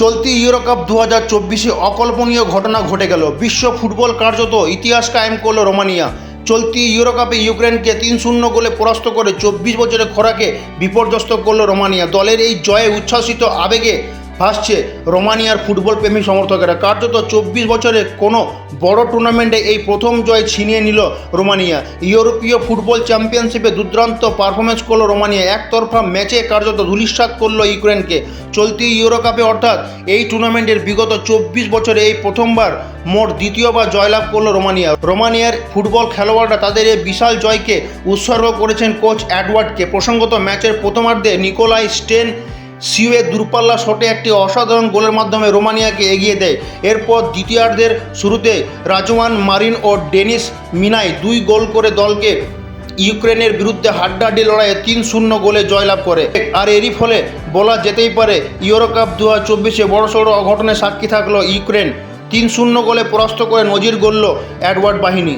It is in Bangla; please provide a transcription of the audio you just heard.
চলতি ইউরো কাপ দু হাজার চব্বিশে অকল্পনীয় ঘটনা ঘটে গেল। বিশ্ব ফুটবল কার্যত ইতিহাস কায়েম করল রোমানিয়া। চলতি ইউরো কাপে ইউক্রেনকে তিন শূন্য গোলে পরাস্ত করে চব্বিশ বছরের খোরাকে বিপর্যস্ত করল রোমানিয়া। দলের এই জয়ে উচ্ছ্বাসিত আবেগে ভাসছে রোমানিয়ার ফুটবল প্রেমী সমর্থকেরা। কার্যত চব্বিশ বছরে কোনো বড় টুর্নামেন্টে এই প্রথম জয় ছিনিয়ে নিল রোমানিয়া। ইউরোপীয় ফুটবল চ্যাম্পিয়নশিপে দুর্দান্ত পারফরমেন্স করল রোমানিয়া। একতরফা ম্যাচে কার্যত ধূলিসাৎ করল ইউক্রেনকে। চলতি ইউরো কাপে অর্থাৎ এই টুর্নামেন্টের বিগত চব্বিশ বছরে এই প্রথমবার মোট দ্বিতীয়বার জয়লাভ করল রোমানিয়া। রোমানিয়ার ফুটবল খেলোয়াড়রা তাদের এই বিশাল জয়কে উৎসর্গ করেছেন কোচ অ্যাডওয়ার্ডকে প্রসঙ্গত ম্যাচের প্রথমার্ধে নিকোলাই স্টেন সিউয়ের দূরপাল্লা শটে একটি অসাধারণ গোলের মাধ্যমে রোমানিয়াকে এগিয়ে দেয়। এরপর দ্বিতীয়ার্ধের শুরুতে রাজওয়ান মারিন ও ডেনিস মিনাই দুই গোল করে দলকে ইউক্রেনের বিরুদ্ধে হাড্ডাহাড্ডি লড়াইয়ে তিন শূন্য গোলে জয়লাভ করে। আর এরই ফলে বলা যেতেই পারে ইউরো কাপ দু হাজার চব্বিশে বড়সড় অঘটনের সাক্ষী থাকল ইউক্রেন। তিন শূন্য গোলে পরাস্ত করে নজির গড়ল অ্যাডওয়ার্ড বাহিনী।